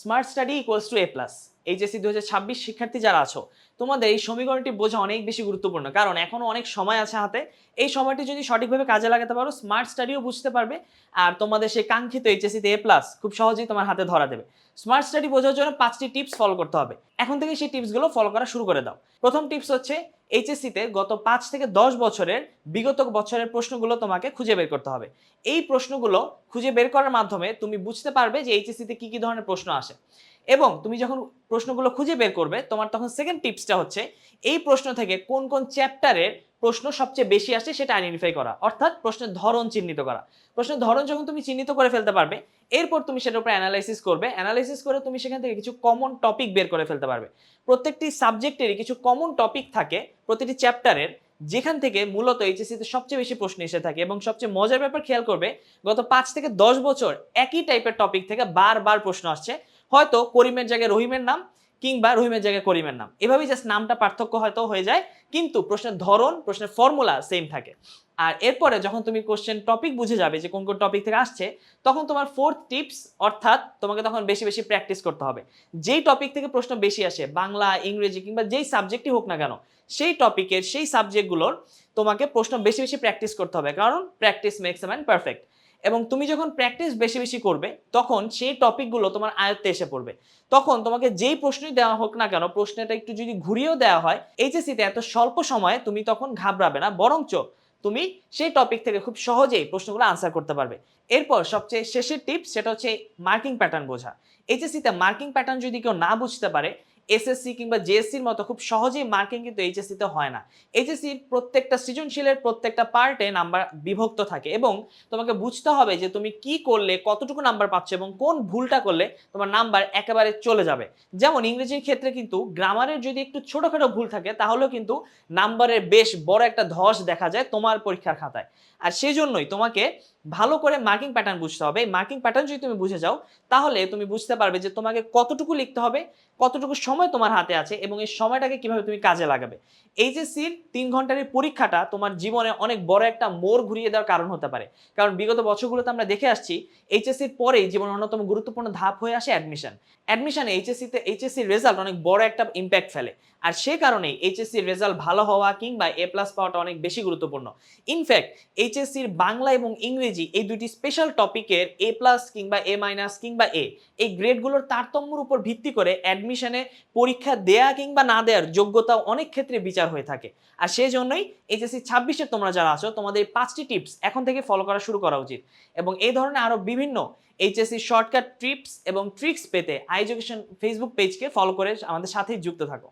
Smart study equals to A plus HSC দু হাজার ছাব্বিশ শিক্ষার্থী যারা আছো, তোমাদের এই সমীকরণটি বোঝা অনেক বেশি গুরুত্বপূর্ণ। কারণ এখনও অনেক সময় আছে হাতে। এই সময়টি যদি সঠিকভাবে কাজে লাগাতে পারো স্মার্ট স্টাডিও বুঝতে পারবে। আর তোমাদের সেই কাঙ্ক্ষিত এইচএসসিতে এ প্লাস খুব সহজেই তোমার হাতে ধরা দেবে। স্মার্ট স্টাডি বোঝার জন্য পাঁচটি টিপস ফলো করতে হবে। এখন থেকে সেই টিপসগুলো ফলো করা শুরু করে দাও। প্রথম টিপস হচ্ছে এইচএসসিতে গত পাঁচ থেকে দশ বছরের বিগত বছরের প্রশ্নগুলো তোমাকে খুঁজে বের করতে হবে। এই প্রশ্নগুলো খুঁজে বের করার মাধ্যমে তুমি বুঝতে পারবে যে এইচএসসিতে কি কি ধরনের প্রশ্ন আসে। এবং তুমি যখন প্রশ্নগুলো খুঁজে বের করবে, তোমার তখন সেকেন্ড টিপসটা হচ্ছে, এই প্রশ্ন থেকে কোন কোন চ্যাপ্টারের প্রশ্ন সবচেয়ে বেশি আসে সেটা আইডেন্টিফাই করা, অর্থাৎ প্রশ্নের ধরন চিহ্নিত করা। প্রশ্নের ধরন যখন তুমি চিহ্নিত করে ফেলতে পারবে, এরপর তুমি সেটার উপর অ্যানালাইসিস করবে অ্যানালাইসিস করে তুমি সেখান থেকে কিছু কমন টপিক বের করে ফেলতে পারবে। প্রত্যেকটি সাবজেক্টেরই কিছু কমন টপিক থাকে প্রতিটি চ্যাপ্টারের যেখান থেকে মূলত এইচএসসিতে সবচেয়ে বেশি প্রশ্ন এসে থাকে এবং সবচেয়ে মজার ব্যাপার খেয়াল করবে, গত পাঁচ থেকে দশ বছর একই টাইপের টপিক থেকে বারবার প্রশ্ন আসছে হয়তো করিমের জায়গায় রহিমের নাম কিংবা রহিমের জায়গায় করিমের নাম। এভাবেই জাস্ট নামটা পার্থক্য হয়তো হয়ে যায়, কিন্তু প্রশ্নের ধরন, প্রশ্নের ফর্মুলা সেম থাকে। আর এরপরে যখন তুমি কোশ্চেন টপিক বুঝে যাবে যে কোন কোন টপিক থেকে আসছে, তখন তোমার ফোর্থ টিপস অর্থাৎ তোমাকে তখন বেশি বেশি প্র্যাকটিস করতে হবে। যেই টপিক থেকে প্রশ্ন বেশি আসে, বাংলা, ইংরেজি কিংবা যেই সাবজেক্টই হোক না কেন, সেই টপিকের সেই সাবজেক্টগুলোর তোমাকে প্রশ্ন বেশি বেশি প্র্যাকটিস করতে হবে। কারণ practice makes a man perfect এবং তুমি যখন প্র্যাকটিস বেশি বেশি করবে, তখন সেই টপিকগুলো তোমার আয়ত্তে এসে পড়বে। তখন তোমাকে যেই প্রশ্নই দেওয়া হোক না কেন, প্রশ্নটা একটু যদি ঘুরিয়েও দেওয়া হয় এইচএসসিতে এত স্বল্প সময়ে তুমি তখন ঘাবড়াবে না, বরঞ্চ তুমি সেই টপিক থেকে খুব সহজেই প্রশ্নগুলো আনসার করতে পারবে। এরপর সবচেয়ে শেষের টিপস সেটা হচ্ছে মার্কিং প্যাটার্ন বোঝা। এইচএসসিতে মার্কিং প্যাটার্ন যদি কেউ না বুঝতে পারে এসএসসি কিংবা জেএসসির মতো খুব সহজেই মার্কিং কিন্তু এইচএসসিতে হয় না। এইচএসসির প্রত্যেকটা সৃজনশীলের প্রত্যেকটা পার্টে নাম্বার বিভক্ত থাকে এবং তোমাকে বুঝতে হবে যে তুমি কি করলে, কতটুকু নাম্বার পাচ্ছ এবং কোন ভুলটা করলে তোমার নাম্বার একেবারে চলে যাবে। যেমন ইংরেজির ক্ষেত্রে কিন্তু গ্রামারের যদি একটু ছোটোখাটো ভুল থাকে, তাহলেও কিন্তু নাম্বারের বেশ বড় একটা ধস দেখা যায় তোমার পরীক্ষার খাতায়। আর সেই জন্যই তোমাকে ভালো করে মার্কিং প্যাটার্ন বুঝতে হবে। মার্কিং প্যাটার্ন যদি তুমি বুঝে যাও, তাহলে তুমি বুঝতে পারবে যে তোমাকে কতটুকু লিখতে হবে, কতটুকু সময় তোমার হাতে আছে এবং এই সময়টাকে কীভাবে তুমি কাজে লাগাবে। এইচএসসির তিন ঘণ্টার পরীক্ষাটা তোমার জীবনে অনেক বড় একটা মোড় ঘুরিয়ে দেওয়ার কারণ হতে পারে। কারণ বিগত বছরগুলোতে আমরা দেখে আসছি এইচএসসির পরেই জীবনের অন্যতম গুরুত্বপূর্ণ ধাপ হয়ে আসে অ্যাডমিশন অ্যাডমিশনে এইচএসসিতে এইচএসসির রেজাল্ট অনেক বড় একটা ইম্প্যাক্ট ফেলে। আর সে কারণেই এইচএসসির রেজাল্ট ভালো হওয়া কিংবা এ প্লাস পাওয়াটা অনেক বেশি গুরুত্বপূর্ণ। ইনফ্যাক্ট এইচএসসির বাংলা এবং ইংরেজি এই দুটি স্পেশাল টপিকের এ প্লাস কিংবা এ মাইনাস কিংবা এ এই গ্রেডগুলোর তারতম্যর উপর ভিত্তি করে অ্যাডমিশনে পরীক্ষা দেয়া কিংবা না দেওয়ার যোগ্যতা অনেক ক্ষেত্রে বিচার হয়ে থাকে। আর সেই জন্যই এইচএসসি ছাব্বিশের তোমরা যারা আছো, তোমাদের পাঁচটি টিপস এখন থেকে ফলো করা শুরু করা উচিত। এবং এই ধরনের আরও বিভিন্ন এইচএসসি শর্টকাট টিপস এবং ট্রিক্স পেতে আই এডুকেশন ফেসবুক পেজকে ফলো করে আমাদের সাথেই যুক্ত থাকো।